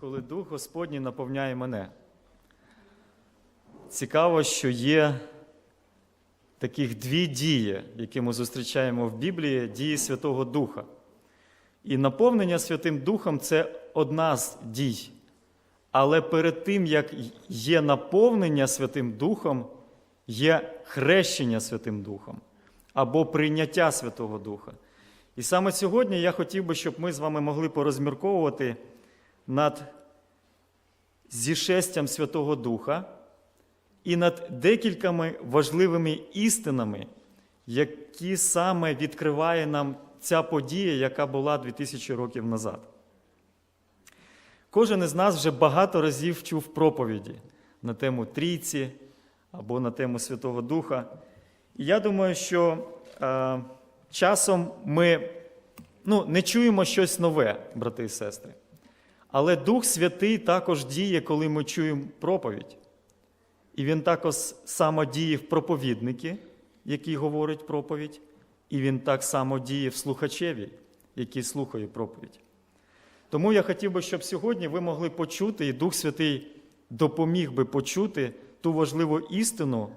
коли Дух Господній наповняє мене. Цікаво, що є таких дві дії, які ми зустрічаємо в Біблії, дії Святого Духа. І наповнення Святим Духом це одна з дій. Але перед тим, як є наповнення Святим Духом, є хрещення Святим Духом або прийняття Святого Духа. І саме сьогодні я хотів би, щоб ми з вами могли порозмірковувати над зішестям Святого Духа і над декількома важливими істинами, які саме відкриває нам ця подія, яка була 2000 років назад. Кожен із нас вже багато разів чув проповіді на тему трійці або на тему Святого Духа. І я думаю, що е, часом ми ну, не чуємо щось нове, брати і сестри. Але Дух Святий також діє, коли ми чуємо проповідь. І він також само діє в проповідники, який говорить проповідь, і він так само діє в слухачеві, який слухає проповідь. Тому я хотів би, щоб сьогодні ви могли почути, і Дух Святий допоміг би почути ту важливу істину,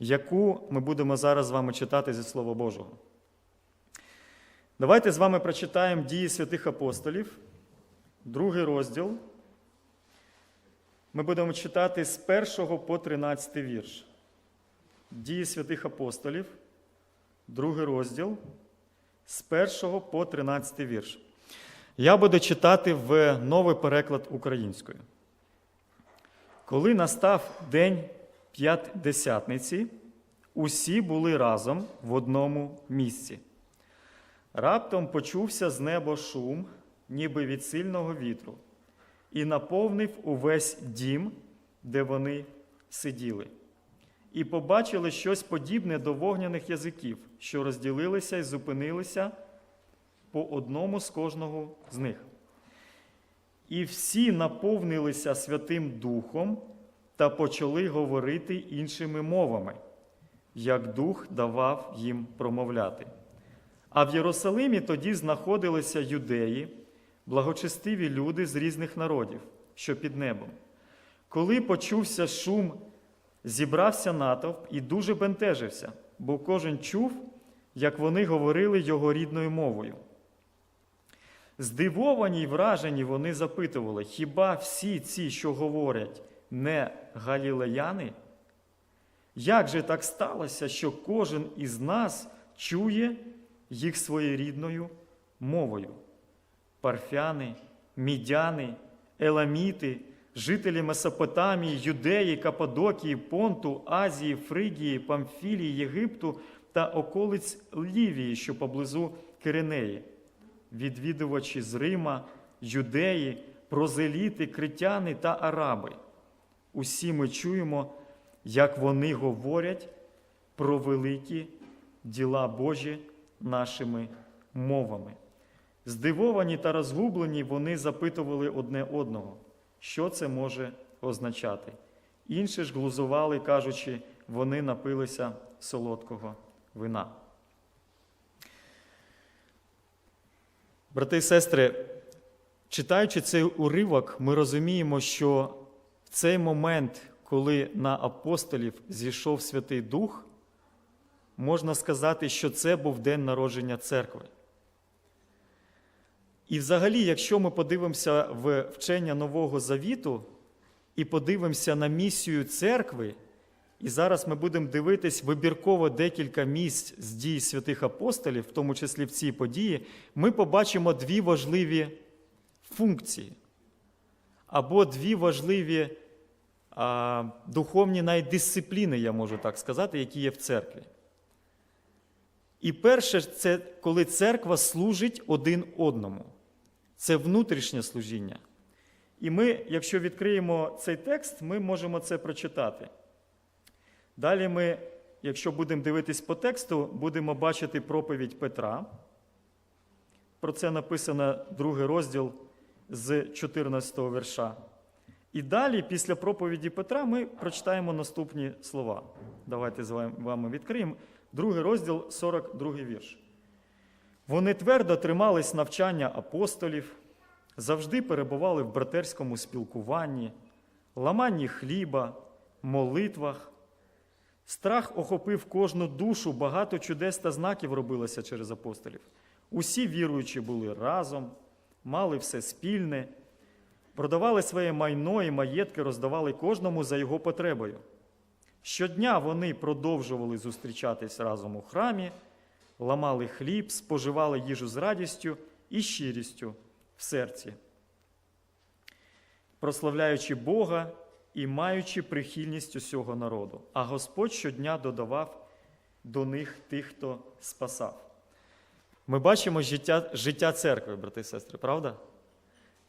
яку ми будемо зараз з вами читати зі Слова Божого. Давайте з вами прочитаємо дії святих апостолів, другий розділ. Ми будемо читати з 1 по 13 вірш. Дії святих апостолів, другий розділ, з 1 по 13 вірш. Я буду читати в новий переклад українською. Коли настав день п'ятдесятниці, усі були разом в одному місці. Раптом почувся з неба шум, ніби від сильного вітру, і наповнив увесь дім, де вони сиділи. І побачили щось подібне до вогняних язиків, що розділилися і зупинилися по одному з кожного з них. І всі наповнилися Святим Духом та почали говорити іншими мовами, як Дух давав їм промовляти. А в Єрусалимі тоді знаходилися юдеї, благочестиві люди з різних народів, що під небом. Коли почувся шум, зібрався натовп і дуже бентежився, бо кожен чув, як вони говорили його рідною мовою. Здивовані й вражені вони запитували, хіба всі ці, що говорять, не галілеяни? Як же так сталося, що кожен із нас чує їх своєрідною мовою? Парфяни, мідяни, еламіти, жителі Месопотамії, Юдеї, Кападокії, Понту, Азії, Фригії, Памфілії, Єгипту та околиць Лівії, що поблизу Киринеї відвідувачі з Рима, юдеї, прозеліти, критяни та араби. Усі ми чуємо, як вони говорять про великі діла Божі нашими мовами. Здивовані та розгублені вони запитували одне одного, що це може означати. Інші ж глузували, кажучи, вони напилися солодкого вина. Брати і сестри, читаючи цей уривок, ми розуміємо, що в цей момент, коли на апостолів зійшов Святий Дух, можна сказати, що це був день народження церкви. І взагалі, якщо ми подивимося в вчення Нового Завіту і подивимося на місію церкви, і зараз ми будемо дивитись вибірково декілька місць з дій святих апостолів, в тому числі в цій події, ми побачимо дві важливі функції або дві важливі а, духовні навіть дисципліни, я можу так сказати, які є в церкві. І перше, це коли церква служить один одному. Це внутрішнє служіння. І ми, якщо відкриємо цей текст, ми можемо це прочитати. Далі ми, якщо будемо дивитись по тексту, будемо бачити проповідь Петра. Про це написано другий розділ з 14 верша. І далі, після проповіді Петра, ми прочитаємо наступні слова. Давайте з вами відкриємо. Другий розділ, 42 вірш. Вони твердо тримались навчання апостолів, завжди перебували в братерському спілкуванні, ламанні хліба, молитвах. Страх охопив кожну душу, багато чудес та знаків робилося через апостолів. Усі віруючі були разом, мали все спільне, продавали своє майно і маєтки, роздавали кожному за його потребою. Щодня вони продовжували зустрічатись разом у храмі, ламали хліб, споживали їжу з радістю і щирістю в серці, прославляючи Бога і маючи прихильність усього народу. А Господь щодня додавав до них тих, хто спасав. Ми бачимо життя, життя церкви, брати і сестри, правда?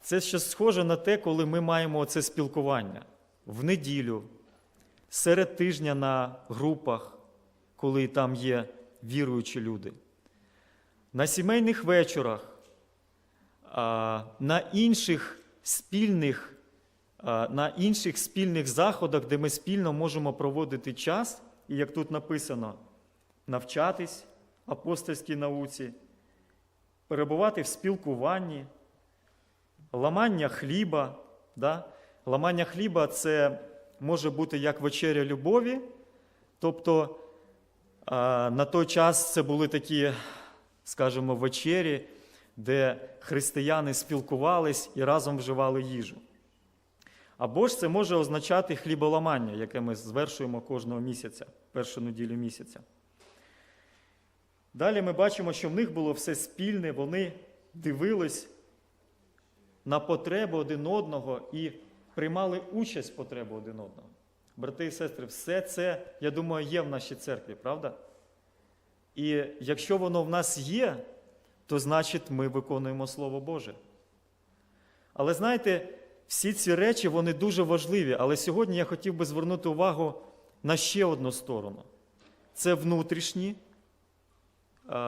Це щось схоже на те, коли ми маємо це спілкування в неділю, серед тижня на групах, коли там є віруючі люди, на сімейних вечорах, на інших спільних, на інших спільних заходах, де ми спільно можемо проводити час, і як тут написано, навчатись апостольській науці, перебувати в спілкуванні, ламання хліба. Да? Ламання хліба це може бути як вечеря любові, тобто на той час це були такі, скажімо, вечері, де християни спілкувались і разом вживали їжу. Або ж це може означати хліболамання, яке ми звершуємо кожного місяця, першу неділю місяця. Далі ми бачимо, що в них було все спільне, вони дивились на потребу один одного і приймали участь в потребу один одного. Брати і сестри, все це, я думаю, є в нашій церкві, правда? І якщо воно в нас є, то значить ми виконуємо Слово Боже. Але знаєте, всі ці речі вони дуже важливі. Але сьогодні я хотів би звернути увагу на ще одну сторону: це внутрішні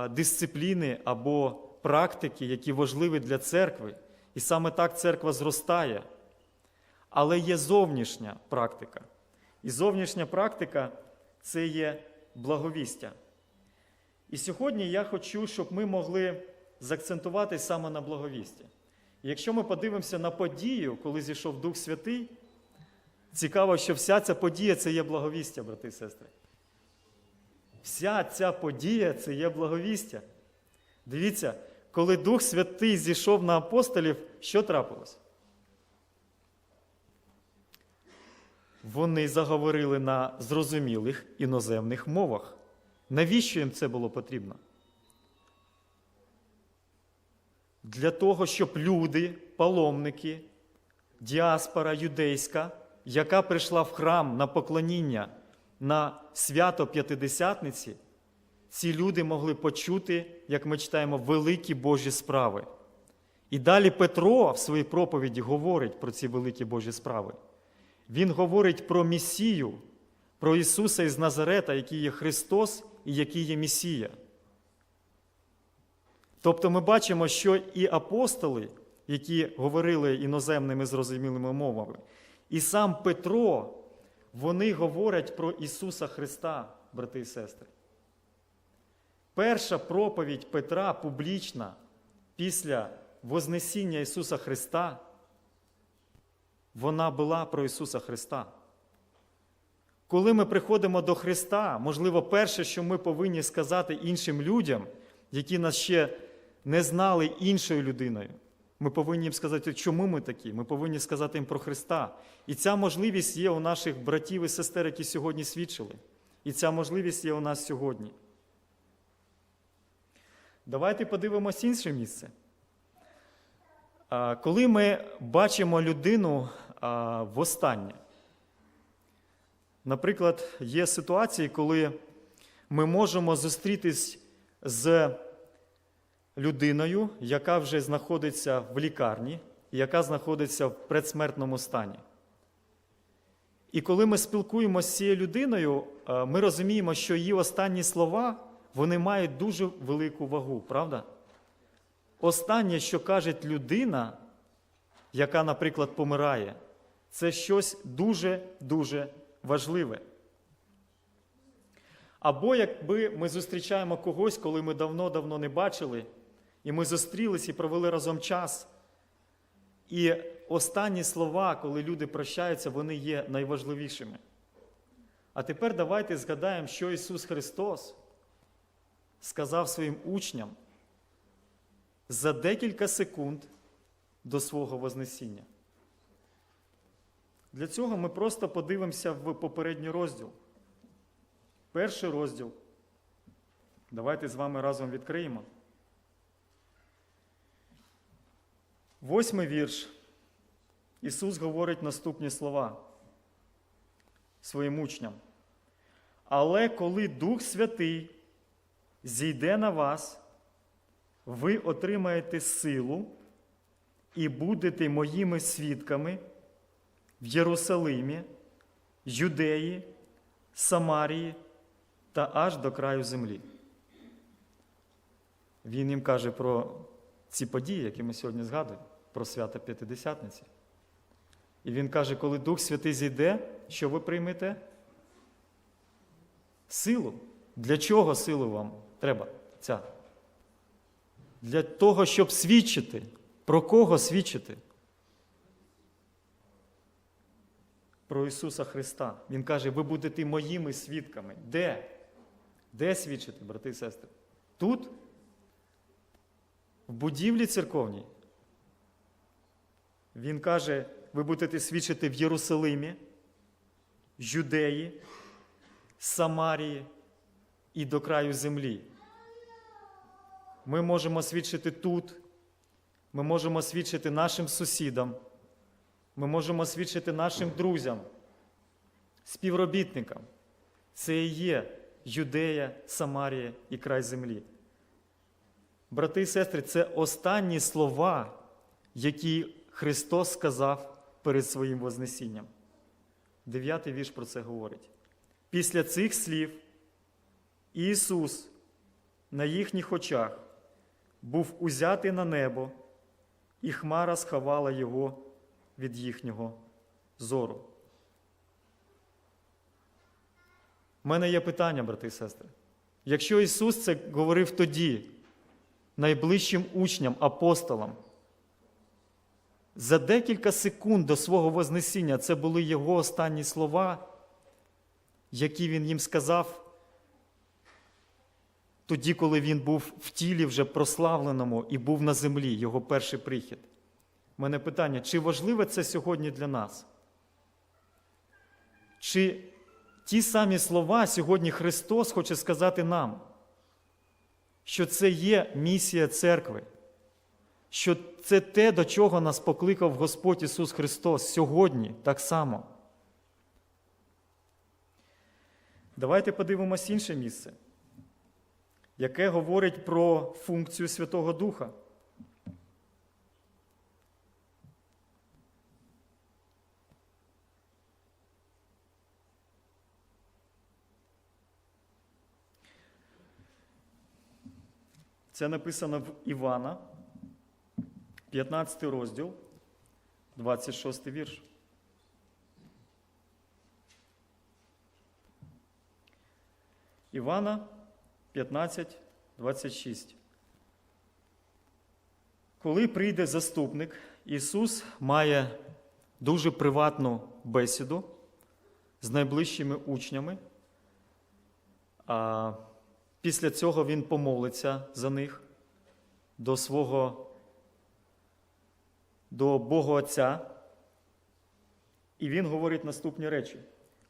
дисципліни або практики, які важливі для церкви. І саме так церква зростає. Але є зовнішня практика. І зовнішня практика це є благовістя. І сьогодні я хочу, щоб ми могли заакцентувати саме на благовісті. І якщо ми подивимося на подію, коли зійшов Дух Святий, цікаво, що вся ця подія це є благовістя, брати і сестри. Вся ця подія це є благовістя. Дивіться, коли Дух Святий зійшов на апостолів, що трапилось? Вони заговорили на зрозумілих іноземних мовах. Навіщо їм це було потрібно? Для того, щоб люди, паломники, діаспора юдейська, яка прийшла в храм на поклоніння на свято П'ятидесятниці, ці люди могли почути, як ми читаємо, великі Божі справи. І далі Петро в своїй проповіді говорить про ці великі Божі справи. Він говорить про Месію, про Ісуса із Назарета, який є Христос і який є Месія. Тобто ми бачимо, що і апостоли, які говорили іноземними зрозумілими мовами, і сам Петро, вони говорять про Ісуса Христа, брати і сестри. Перша проповідь Петра публічна після Вознесіння Ісуса Христа, вона була про Ісуса Христа. Коли ми приходимо до Христа, можливо, перше, що ми повинні сказати іншим людям, які нас ще не знали іншою людиною, ми повинні їм сказати, чому ми такі. Ми повинні сказати їм про Христа. І ця можливість є у наших братів і сестер, які сьогодні свідчили. І ця можливість є у нас сьогодні. Давайте подивимось інше місце. Коли ми бачимо людину востаннє, наприклад, є ситуації, коли ми можемо зустрітись з людиною, яка вже знаходиться в лікарні, яка знаходиться в предсмертному стані. І коли ми спілкуємося з цією людиною, ми розуміємо, що її останні слова вони мають дуже велику вагу, правда? Останнє, що каже людина, яка, наприклад, помирає, це щось дуже-дуже важливе. Або якби ми зустрічаємо когось, коли ми давно-давно не бачили, і ми зустрілись і провели разом час, І останні слова, коли люди прощаються, вони є найважливішими. А тепер давайте згадаємо, що Ісус Христос сказав своїм учням за декілька секунд до свого Вознесіння. Для цього ми просто подивимося в попередній розділ. Перший розділ. Давайте з вами разом відкриємо. Восьмий вірш. Ісус говорить наступні слова своїм учням. Але коли Дух Святий зійде на вас, ви отримаєте силу і будете моїми свідками в Єрусалимі, Юдеї, Самарії та аж до краю землі. Він їм каже про ці події, які ми сьогодні згадуємо, про свято П'ятидесятниці. І він каже, коли Дух Святий зійде, що ви приймете? Силу. Для чого силу вам треба ця? Для того, щоб свідчити. Про кого свідчити? Про Ісуса Христа. Він каже, ви будете моїми свідками. Де? Де свідчити, брати і сестри? Тут? В будівлі церковній. Він каже, ви будете свідчити в Єрусалимі, Юдеї, Самарії і до краю землі. Ми можемо свідчити тут, ми можемо свідчити нашим сусідам, ми можемо свідчити нашим друзям, співробітникам. Це і є Юдея, Самарія і край землі. Брати і сестри, це останні слова, які Христос сказав перед своїм Вознесінням. Дев'ятий вірш про це говорить. Після цих слів Ісус на їхніх очах був узятий на небо, і хмара сховала Його від їхнього зору. У мене є питання, брати і сестри. Якщо Ісус це говорив тоді, найближчим учням, апостолам, за декілька секунд до свого Вознесіння це були Його останні слова, які Він їм сказав тоді, коли Він був в тілі вже прославленому і був на землі, Його перший прихід. Мене питання, чи важливе це сьогодні для нас? Чи ті самі слова сьогодні Христос хоче сказати нам, що це є місія церкви, що це те, до чого нас покликав Господь Ісус Христос сьогодні так само. Давайте подивимось інше місце, яке говорить про функцію Святого Духа. Це написано в Івана, 15 розділ, 26 вірш. Івана 15, 26. Коли прийде заступник, Ісус має дуже приватну бесіду з найближчими учнями. Після цього він помолиться за них до свого, до Бога Отця. І він говорить наступні речі.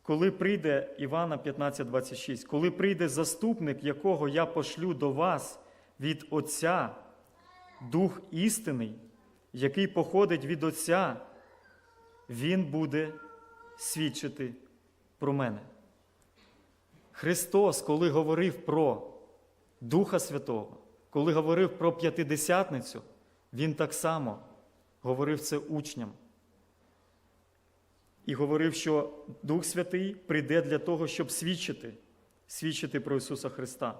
Коли прийде Івана 15,26, коли прийде заступник, якого я пошлю до вас від Отця, Дух істинний, який походить від Отця, Він буде свідчити про мене. Христос, коли говорив про Духа Святого, коли говорив про п'ятидесятницю, Він так само говорив це учням. І говорив, що Дух Святий прийде для того, щоб свідчити, свідчити про Ісуса Христа.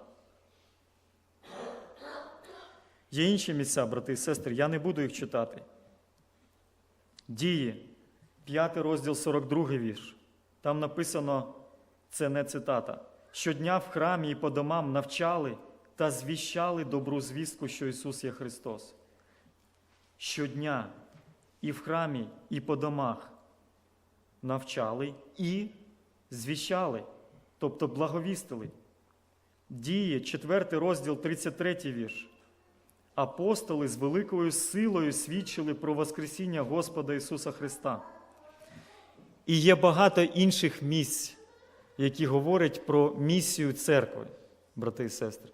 Є інші місця, брати і сестри, я не буду їх читати. Дії, 5 розділ 42 вірш. Там написано, це не цитата. Щодня в храмі і по домам навчали та звіщали добру звістку, що Ісус є Христос. Щодня і в храмі, і по домах навчали і звіщали, тобто благовістили. Діє 4 розділ, 33 вірш. Апостоли з великою силою свідчили про Воскресіння Господа Ісуса Христа. І є багато інших місць, які говорять про місію церкви, брати і сестри.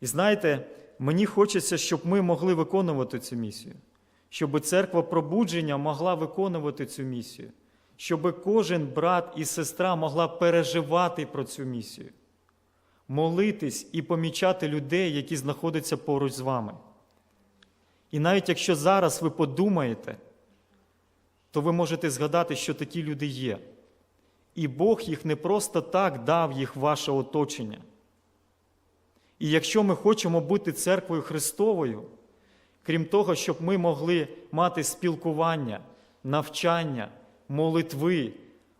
І знаєте, мені хочеться, щоб ми могли виконувати цю місію, щоб церква пробудження могла виконувати цю місію, щоб кожен брат і сестра могла переживати про цю місію, молитись і помічати людей, які знаходяться поруч з вами. І навіть якщо зараз ви подумаєте, то ви можете згадати, що такі люди є. І Бог їх не просто так дав їх ваше оточення. І якщо ми хочемо бути церквою Христовою, крім того, щоб ми могли мати спілкування, навчання, молитви,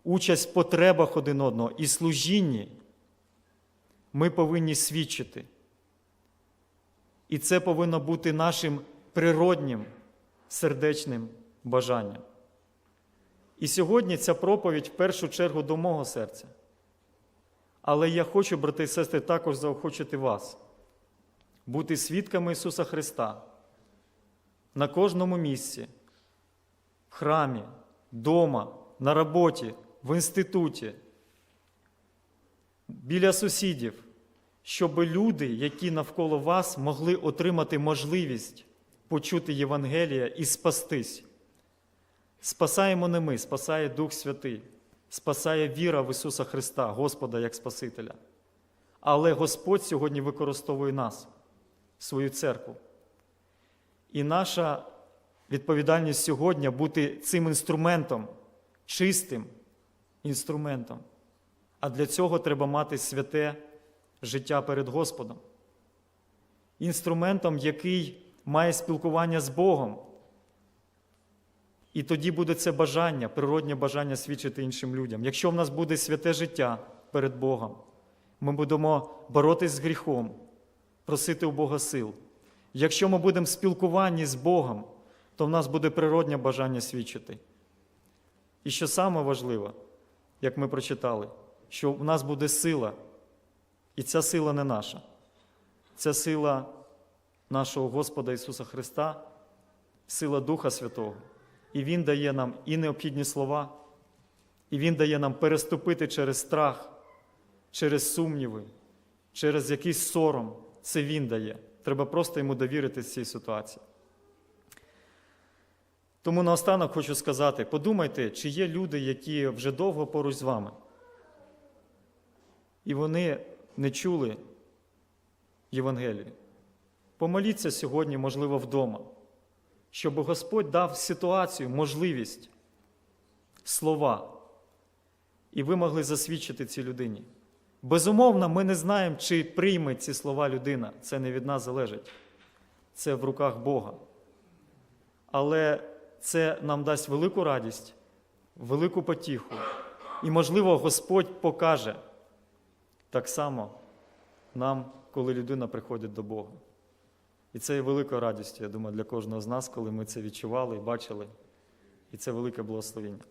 участь в потребах один одного і служінні, ми повинні свідчити. І це повинно бути нашим природнім сердечним бажанням. І сьогодні ця проповідь в першу чергу до мого серця. Але я хочу, брати і сестри, також заохочити вас бути свідками Ісуса Христа на кожному місці, в храмі, вдома, на роботі, в інституті, біля сусідів, щоб люди, які навколо вас, могли отримати можливість почути Євангелія і спастись. Спасаємо не ми, спасає Дух Святий, спасає віра в Ісуса Христа, Господа як Спасителя. Але Господь сьогодні використовує нас, свою церкву. І наша відповідальність сьогодні бути цим інструментом, чистим інструментом. А для цього треба мати святе життя перед Господом. Інструментом, який має спілкування з Богом. І тоді буде це бажання, природнє бажання свідчити іншим людям. Якщо в нас буде святе життя перед Богом, ми будемо боротись з гріхом, просити у Бога сил. Якщо ми будемо в спілкуванні з Богом, то в нас буде природнє бажання свідчити. І що саме важливо, як ми прочитали, що в нас буде сила, і ця сила не наша. Це сила нашого Господа Ісуса Христа, сила Духа Святого. І Він дає нам і необхідні слова, і Він дає нам переступити через страх, через сумніви, через якийсь сором. Це Він дає. Треба просто йому довірити цій ситуації. Тому наостанок хочу сказати: подумайте, чи є люди, які вже довго поруч з вами, і вони не чули Євангелію. Помоліться сьогодні, можливо, вдома щоб Господь дав ситуацію, можливість, слова, і ви могли засвідчити цій людині. Безумовно, ми не знаємо, чи прийме ці слова людина. Це не від нас залежить. Це в руках Бога. Але це нам дасть велику радість, велику потіху. І, можливо, Господь покаже так само нам, коли людина приходить до Бога. І це є великою радістю, я думаю, для кожного з нас, коли ми це відчували і бачили. І це велике благословення.